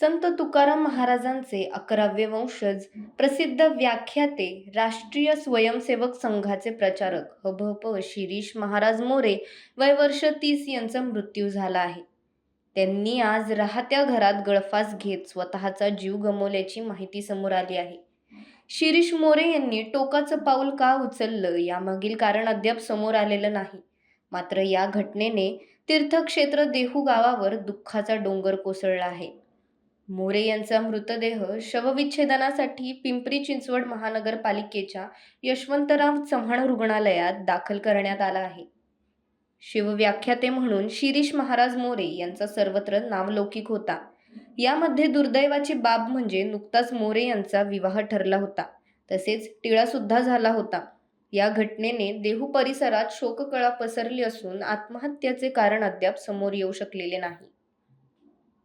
संत तुकाराम महाराजांचे अकरावे वंशज प्रसिद्ध व्याख्याते राष्ट्रीय स्वयंसेवक संघाचे प्रचारक हभप शिरीष महाराज मोरे वय वर्ष तीस यांचा मृत्यू झाला आहे. त्यांनी आज राहत्या घरात गळफास घेत स्वतःचा जीव गमवल्याची माहिती समोर आली आहे. शिरीष मोरे यांनी टोकाचं पाऊल का उचललं यामागील कारण अद्याप समोर आलेलं नाही. मात्र या घटनेने तीर्थक्षेत्र देहू गावावर दुःखाचा डोंगर कोसळला आहे. मोरे यांचा मृतदेह शवविच्छेदनासाठी पिंपरी चिंचवड महानगरपालिकेच्या यशवंतराव चव्हाण रुग्णालयात दाखल करण्यात आला आहे. शिवव्याख्याते म्हणून शिरीष महाराज मोरे यांचा सर्वत्र नावलौकिक होता. यामध्ये दुर्दैवाची बाब म्हणजे नुकताच मोरे यांचा विवाह ठरला होता. तसेच टिळासुद्धा झाला होता. या घटनेने देहू परिसरात शोककळा पसरली असून आत्महत्येचे कारण अद्याप समोर येऊ शकलेले नाही.